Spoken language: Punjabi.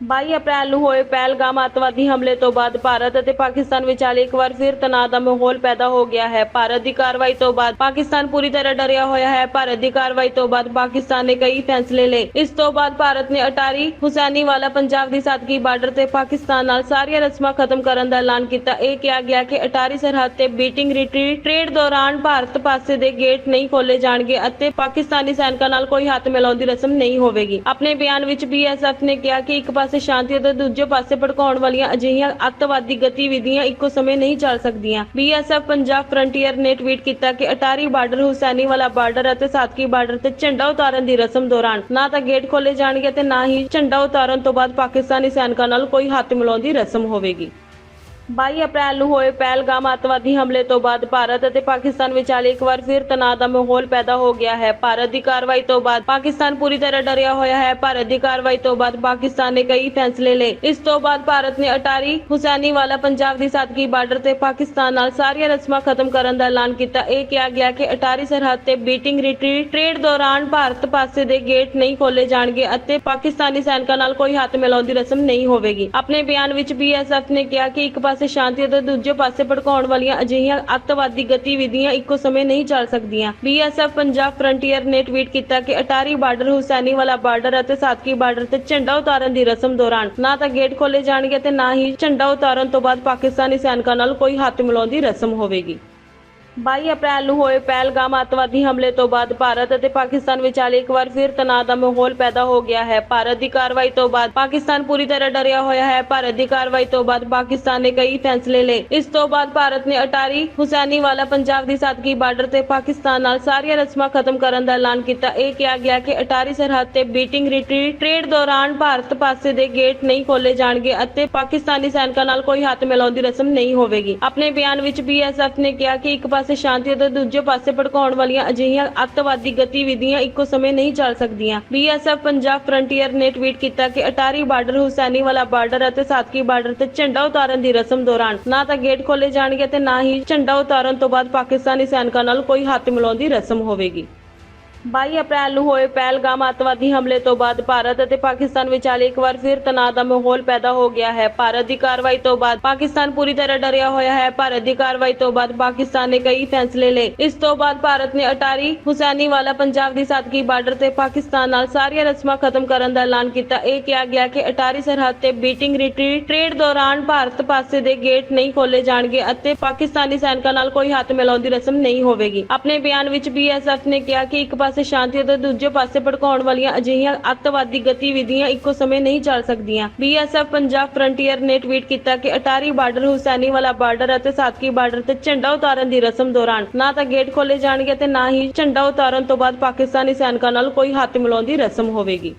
22 ਅਪ੍ਰੈਲ ਨੂੰ ਹੋਏ ਪਹਿਲਗਾਮ ਅੱਤਵਾਦੀ ਹਮਲੇ ਤੋਂ ਬਾਅਦ ਭਾਰਤ ਅਤੇ ਪਾਕਿਸਤਾਨ ਵਿਚਾਲੇ ਇੱਕ ਵਾਰ ਫਿਰ ਤਣਾਅ ਦਾ ਮਾਹੌਲ ਪੈਦਾ ਹੋ ਗਿਆ ਹੈ। ਭਾਰਤ ਦੀ ਕਾਰਵਾਈ ਤੋਂ ਬਾਅਦ ਪਾਕਿਸਤਾਨ ਪੂਰੀ ਤਰ੍ਹਾਂ ਡਰਿਆ ਹੋਇਆ ਹੈ। ਭਾਰਤ ਦੀ ਕਾਰਵਾਈ ਤੋਂ ਬਾਅਦ ਪਾਕਿਸਤਾਨ ਨੇ ਕਈ ਫੈਸਲੇ ਲਏ। ਇਸ ਤੋਂ ਬਾਅਦ ਭਾਰਤ ਨੇ ਅਟਾਰੀ ਹੁਸੈਨੀ ਵਾਲਾ ਪੰਜਾਬ ਦੀ ਸਾਦਗੀ ਬਾਰਡਰ ਤੇ ਪਾਕਿਸਤਾਨ ਨਾਲ ਸਾਰੀਆਂ ਰਸਮਾਂ ਖਤਮ ਕਰਨ ਦਾ ਐਲਾਨ ਕੀਤਾ। ਇਹ ਕਿਹਾ ਗਿਆ ਕਿ ਅਟਾਰੀ ਸਰਹੱਦ ਤੇ ਬੀਟਿੰਗ ਰਿਟਰੀਟ ਟ੍ਰੇਡ ਦੌਰਾਨ ਭਾਰਤ ਪਾਸੇ ਦੇ ਗੇਟ ਨਹੀਂ ਖੋਲੇ ਜਾਣਗੇ ਅਤੇ ਪਾਕਿਸਤਾਨੀ ਸੈਨਿਕਾਂ ਨਾਲ ਕੋਈ ਹੱਥ ਮਿਲਾਉਣ ਦੀ ਰਸਮ ਨਹੀਂ ਹੋਵੇਗੀ। ਆਪਣੇ ਬਿਆਨ ਵਿੱਚ ਬੀਐਸਐਫ ਨੇ ਕਿਹਾ ਕਿ ਇੱਕ ਪਾਸੇ ਸ਼ਾਂਤੀ ਅਤੇ ਦੂਜੇ ਪਾਸੇ ਭੜਕਾਉਣ ਵਾਲੀਆਂ ਅਜਿਹੀਆਂ ਅੱਤਵਾਦੀ ਗਤੀਵਿਧੀਆਂ ਇੱਕੋ ਸਮੇਂ ਨਹੀਂ ਚੱਲ ਸਕਦੀਆਂ। ਬੀਐਸਐਫ ਪੰਜਾਬ ਫਰੰਟੀਅਰ ਨੇ ਟਵੀਟ ਕੀਤਾ ਕਿ ਅਟਾਰੀ ਬਾਰਡਰ, ਹੁਸੈਨੀ ਵਾਲਾ ਬਾਰਡਰ ਅਤੇ ਸਾਦਕੀ ਬਾਰਡਰ ਤੇ ਝੰਡਾ ਉਤਾਰਨ ਦੀ ਰਸਮ ਦੌਰਾਨ ਨਾ ਤਾਂ ਗੇਟ ਖੋਲੇ ਜਾਣਗੇ ਤੇ ਨਾ ਹੀ ਝੰਡਾ ਉਤਾਰਨ ਤੋਂ ਬਾਅਦ ਪਾਕਿਸਤਾਨੀ ਸੈਨਿਕਾਂ ਨਾਲ ਕੋਈ ਹੱਥ ਮਿਲਾਉਣ ਦੀ ਰਸਮ ਹੋਵੇਗੀ। 22 ਅਪ੍ਰੈਲ ਨੂੰ ਹੋਏ ਪਹਿਲਗਾਮ ਅੱਤਵਾਦੀ ਹਮਲੇ ਤੋਂ ਬਾਅਦ ਭਾਰਤ ਅਤੇ ਪਾਕਿਸਤਾਨ ਵਿਚਾਲੇ ਇੱਕ ਵਾਰ ਫਿਰ ਤਣਾਅ ਦਾ ਮਾਹੌਲ ਪੈਦਾ ਹੋ ਗਿਆ ਹੈ। ਭਾਰਤ ਦੀ ਕਾਰਵਾਈ ਤੋਂ ਬਾਅਦ ਪਾਕਿਸਤਾਨ ਪੂਰੀ ਤਰ੍ਹਾਂ ਡਰਿਆ ਹੋਇਆ ਹੈ। ਭਾਰਤ ਦੀ ਕਾਰਵਾਈ ਤੋਂ ਬਾਅਦ ਪਾਕਿਸਤਾਨ ਨੇ ਕਈ ਫੈਸਲੇ ਲਏ। ਇਸ ਤੋਂ ਬਾਅਦ ਭਾਰਤ ਨੇ ਅਟਾਰੀ ਹੁਸੈਨੀ ਵਾਲਾ ਪੰਜਾਬ ਦੀ ਸਾਦਗੀ ਬਾਰਡਰ ਤੇ ਪਾਕਿਸਤਾਨ ਨਾਲ ਸਾਰੀਆਂ ਰਸਮਾਂ ਖਤਮ ਕਰਨ ਦਾ ਐਲਾਨ ਕੀਤਾ। ਇਹ ਕਿਹਾ ਗਿਆ ਕਿ ਅਟਾਰੀ ਸਰਹੱਦ ਤੇ ਬੀਟਿੰਗ ਰਿਟਰੀਟ ਟ੍ਰੇਡ ਦੌਰਾਨ ਭਾਰਤ ਪਾਸੇ ਦੇ ਗੇਟ ਨਹੀਂ ਖੋਲੇ ਜਾਣਗੇ ਅਤੇ ਪਾਕਿਸਤਾਨੀ ਸੈਨਿਕਾਂ ਨਾਲ ਕੋਈ ਹੱਥ ਮਿਲਾਉਣ ਦੀ ਰਸਮ ਨਹੀਂ ਹੋਵੇਗੀ। ਆਪਣੇ ਬਿਆਨ ਵਿੱਚ ਬੀਐਸਐਫ ਨੇ ਕਿਹਾ ਕਿ ਇੱਕ ਪਾਸੇ ਪਾਸੇ ਸ਼ਾਂਤੀ ਅਤੇ ਦੂਜੇ ਪਾਸੇ ਭੜਕਾਉਣ ਵਾਲੀਆਂ ਅਜਿਹੀਆਂ ਅੱਤਵਾਦੀ ਗਤੀਵਿਧੀਆਂ ਇੱਕੋ ਸਮੇਂ ਨਹੀਂ ਚੱਲ ਸਕਦੀਆਂ। ਬੀਐਸਐਫ ਪੰਜਾਬ ਫਰੰਟੀਅਰ ਨੇ ਟਵੀਟ ਕੀਤਾ ਕਿ ਅਟਾਰੀ ਬਾਰਡਰ ਹੁਸੈਨੀ ਵਾਲਾ ਬਾਰਡਰ ਅਤੇ ਸਾਦਕੀ ਬਾਰਡਰ ਤੇ ਝੰਡਾ ਉਤਾਰਨ ਦੀ ਰਸਮ ਦੌਰਾਨ ਨਾ ਤਾਂ ਗੇਟ ਖੋਲੇ ਜਾਣਗੇ ਤੇ ਨਾ ਹੀ ਝੰਡਾ ਉਤਾਰਨ ਤੋਂ ਬਾਅਦ ਪਾਕਿਸਤਾਨੀ ਸੈਨਿਕਾਂ ਨਾਲ ਕੋਈ ਹੱਥ ਮਿਲਾਉਣ ਦੀ ਰਸਮ ਹੋਵੇਗੀ। 22 ਅਪ੍ਰੈਲ ਨੂੰ ਹੋਏ ਪਹਿਲਗਾਮ ਅੱਤਵਾਦੀ ਹਮਲੇ ਤੋਂ ਬਾਅਦ ਭਾਰਤ ਅਤੇ ਪਾਕਿਸਤਾਨ ਵਿਚਾਲੇ ਇੱਕ ਵਾਰ ਫਿਰ ਤਣਾਅ ਦਾ ਮਾਹੌਲ ਪੈਦਾ ਹੋ ਗਿਆ ਹੈ। ਭਾਰਤ ਦੀ ਕਾਰਵਾਈ ਤੋਂ ਬਾਅਦ ਪਾਕਿਸਤਾਨ ਪੂਰੀ ਤਰ੍ਹਾਂ ਡਰਿਆ ਹੋਇਆ ਹੈ। ਭਾਰਤ ਦੀ ਕਾਰਵਾਈ ਤੋਂ ਬਾਅਦ ਪਾਕਿਸਤਾਨ ਨੇ ਕਈ ਫੈਸਲੇ ਲਏ। ਇਸ ਤੋਂ ਬਾਅਦ ਭਾਰਤ ਨੇ ਅਟਾਰੀ ਹੁਸੈਨੀ ਵਾਲਾ ਪੰਜਾਬ ਦੀ ਸਾਦਗੀ ਬਾਰਡਰ ਤੇ ਪਾਕਿਸਤਾਨ ਨਾਲ ਸਾਰੀਆਂ ਰਸਮਾਂ ਖਤਮ ਕਰਨ ਦਾ ਐਲਾਨ ਕੀਤਾ। ਇਹ ਕਿਹਾ ਗਿਆ ਕਿ ਅਟਾਰੀ ਸਰਹੱਦ ਤੇ ਬੀਟਿੰਗ ਰਿਟਰੀਟ ਟ੍ਰੇਡ ਦੌਰਾਨ ਭਾਰਤ ਪਾਸੇ ਦੇ ਗੇਟ ਨਹੀਂ ਖੋਲੇ ਜਾਣਗੇ ਅਤੇ ਪਾਕਿਸਤਾਨੀ ਸੈਨਿਕਾਂ ਨਾਲ ਕੋਈ ਹੱਥ ਮਿਲਾਉਣ ਦੀ ਰਸਮ ਨਹੀਂ ਹੋਵੇਗੀ। ਆਪਣੇ ਬਿਆਨ ਵਿੱਚ ਬੀਐਸਐਫ ਨੇ ਕਿਹਾ ਕਿ ਇੱਕ ਪਾਸੇ ਸ਼ਾਂਤੀ ਅਤੇ ਦੂਜੇ ਪਾਸੇ ਭੜਕਾਉਣ ਵਾਲੀਆਂ ਅਜਿਹੀਆਂ ਅੱਤਵਾਦੀ ਗਤੀਵਿਧੀਆਂ ਇੱਕੋ ਸਮੇਂ ਨਹੀਂ ਚੱਲ ਸਕਦੀਆਂ। ਬੀਐਸਐਫ ਪੰਜਾਬ ਫਰੰਟੀਅਰ ਨੇ ਟਵੀਟ ਕੀਤਾ ਕਿ ਅਟਾਰੀ ਬਾਰਡਰ ਹੁਸੈਨੀ ਵਾਲਾ ਬਾਰਡਰ ਅਤੇ ਸਾਦਕੀ ਬਾਰਡਰ ਤੇ ਝੰਡਾ ਉਤਾਰਨ ਦੀ ਰਸਮ ਦੌਰਾਨ ਨਾ ਤਾਂ ਗੇਟ ਖੋਲੇ ਜਾਣਗੇ ਤੇ ਨਾ ਹੀ ਝੰਡਾ ਉਤਾਰਨ ਤੋਂ ਬਾਅਦ ਪਾਕਿਸਤਾਨੀ ਸੈਨਿਕਾਂ ਨਾਲ ਕੋਈ ਹੱਥ ਮਿਲਾਉਣ ਦੀ ਰਸਮ ਹੋਵੇਗੀ। 22 ਅਪ੍ਰੈਲ ਨੂੰ ਹੋਏ ਪਹਿਲਗਾਮ ਅੱਤਵਾਦੀ ਹਮਲੇ ਤੋਂ ਬਾਅਦ ਭਾਰਤ ਅਤੇ ਪਾਕਿਸਤਾਨ ਵਿਚਾਲੇ ਇੱਕ ਵਾਰ ਫਿਰ ਤਣਾਅ ਦਾ ਮਾਹੌਲ ਪੈਦਾ ਹੋ ਗਿਆ ਹੈ। ਭਾਰਤ ਦੀ ਕਾਰਵਾਈ ਤੋਂ ਬਾਅਦ ਪਾਕਿਸਤਾਨ ਪੂਰੀ ਤਰ੍ਹਾਂ ਡਰਿਆ ਹੋਇਆ ਹੈ। ਭਾਰਤ ਦੀ ਕਾਰਵਾਈ ਤੋਂ ਬਾਅਦ ਪਾਕਿਸਤਾਨ ਨੇ ਕਈ ਫੈਸਲੇ ਲਏ। ਇਸ ਤੋਂ ਬਾਅਦ ਭਾਰਤ ਨੇ ਅਟਾਰੀ ਹੁਸੈਨੀ ਵਾਲਾ ਪੰਜਾਬ ਦੀ ਸਾਦਗੀ ਬਾਰਡਰ ਤੇ ਪਾਕਿਸਤਾਨ ਨਾਲ ਸਾਰੀਆਂ ਰਸਮਾਂ ਖਤਮ ਕਰਨ ਦਾ ਐਲਾਨ ਕੀਤਾ। ਇਹ ਕਿਹਾ ਗਿਆ ਕਿ ਅਟਾਰੀ ਸਰਹੱਦ ਤੇ ਬੀਟਿੰਗ ਰਿਟਰੀਟ ਟ੍ਰੇਡ ਦੌਰਾਨ ਭਾਰਤ ਪਾਸੇ ਦੇ ਗੇਟ ਨਹੀਂ ਖੋਲੇ ਜਾਣਗੇ ਅਤੇ ਪਾਕਿਸਤਾਨੀ ਸੈਨਿਕਾਂ ਨਾਲ ਕੋਈ ਹੱਥ ਮਿਲਾਉਣ ਦੀ ਰਸਮ ਨਹੀਂ ਹੋਵੇਗੀ। ਆਪਣੇ ਬਿਆਨ ਵਿੱਚ ਬੀਐਸਐਫ ਨੇ ਕਿਹਾ ਕਿ ਇੱਕ ਪਾਸੇ ਸ਼ਾਂਤੀ ਅਤੇ ਦੂਜੇ ਪਾਸੇ ਭੜਕਾਉਣ ਵਾਲੀਆਂ ਅਜਿਹੀਆਂ ਅੱਤਵਾਦੀ ਗਤੀਵਿਧੀਆਂ ਇੱਕੋ ਸਮੇਂ ਨਹੀਂ ਚੱਲ ਸਕਦੀਆਂ। ਬੀਐਸਐਫ ਪੰਜਾਬ ਫਰੰਟੀਅਰ ਨੇ ਟਵੀਟ ਕੀਤਾ ਕਿ ਅਟਾਰੀ ਬਾਰਡਰ, ਹੁਸੈਨੀ ਵਾਲਾ ਬਾਰਡਰ ਅਤੇ ਸਾਦਕੀ ਬਾਰਡਰ ਤੇ ਝੰਡਾ ਉਤਾਰਨ ਦੀ ਰਸਮ ਦੌਰਾਨ ਨਾ ਤਾਂ ਗੇਟ ਖੋਲੇ ਜਾਣਗੇ ਤੇ ਨਾ ਹੀ ਝੰਡਾ ਉਤਾਰਨ ਤੋਂ ਬਾਅਦ ਪਾਕਿਸਤਾਨੀ ਸੈਨਿਕਾਂ ਨਾਲ ਕੋਈ ਹੱਥ ਮਿਲਾਉਣ ਦੀ ਰਸਮ ਹੋਵੇਗੀ।